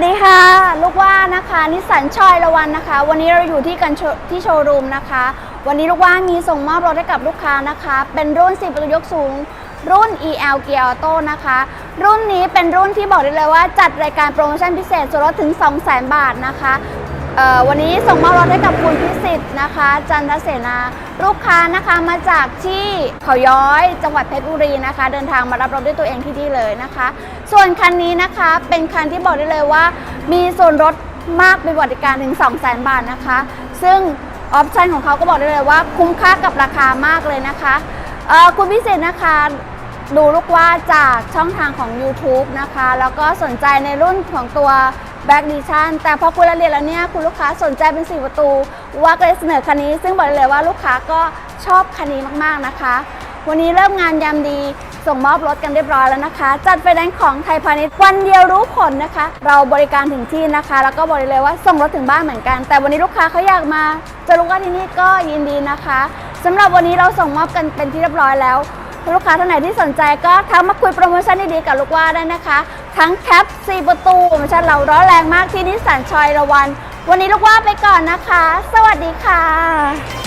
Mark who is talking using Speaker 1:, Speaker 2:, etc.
Speaker 1: วัสดีค่ะ ลูกว่านะคะนิสสันชอยละวันนะคะ วันนี้เราอยู่ที่กันที่โชว์รูมนะคะ วันนี้ลูกว่ามีส่งมอบรถให้กับลูกค้านะคะ เป็นรุ่น10ประตูยกสูง รุ่น EL Gear Auto นะคะ รุ่นนี้เป็นรุ่นที่บอกได้เลยว่าจัดรายการโปรโมชั่นพิเศษส่วนลดถึง 200,000 บาทนะคะ วันนี้ส่งมอบรถให้กับคุณพิสิทธิ์นะคะ จันทเสนา ลูกค้านะคะมาจากที่เขาย้อยจังหวัดเพชรบุรีนะคะ เดินทางมารับรถด้วยตัวเองที่นี่เลยนะคะ ส่วนคันนี้นะคะเป็นคันที่บอกได้เลยว่า มีส่วนลดมากเป็นบริการถึง 200,000 บาทนะคะ ซึ่งออปชันของเขาก็บอกได้เลยว่า คุ้มค่ากับราคามากเลยนะคะคุณพิเศษนะคะดูลูกว่าจากช่องทางของ YouTube นะคะ แล้วก็สนใจในรุ่นของตัว Back d i t i o n แต่พอคุณละเรียนแล้วเนี่ยคุณลูกค้าสนใจเป็น4ประตูว่าก็เลยเสนอคันนี้ ซึ่งบอกเลยว่าลูกค้าก็ชอบคันนี้มากๆนะคะ วันนี้เริ่มงานยามดีส่งมอบรถกันเรียบร้อยแล้วนะคะ จัดไฟแนนซ์ของไทยพาณิชย์วันเดียวรู้ผลนะคะ เราบริการถึงที่นะคะ แล้วก็บอกเลยว่าส่งรถถึงบ้านเหมือนกัน แต่วันนี้ลูกค้าเขาอยากมาจอลูกค้าที่นี่ก็ยินดีนะคะสำหรับวันนี้เราส่งมอบกันเป็นที่เรียบร้อยแล้ว ลูกค้าท่านไหนที่สนใจก็ทักมาคุยโปรโมชั่นดีๆกับลูกว่าได้นะคะ ทั้งแคป4ประตูโปรโมชั่นเราร้อนแรงมากที่นิสสันชอยละวัน วันนี้ลูกว่าไปก่อนนะคะ สวัสดีค่ะ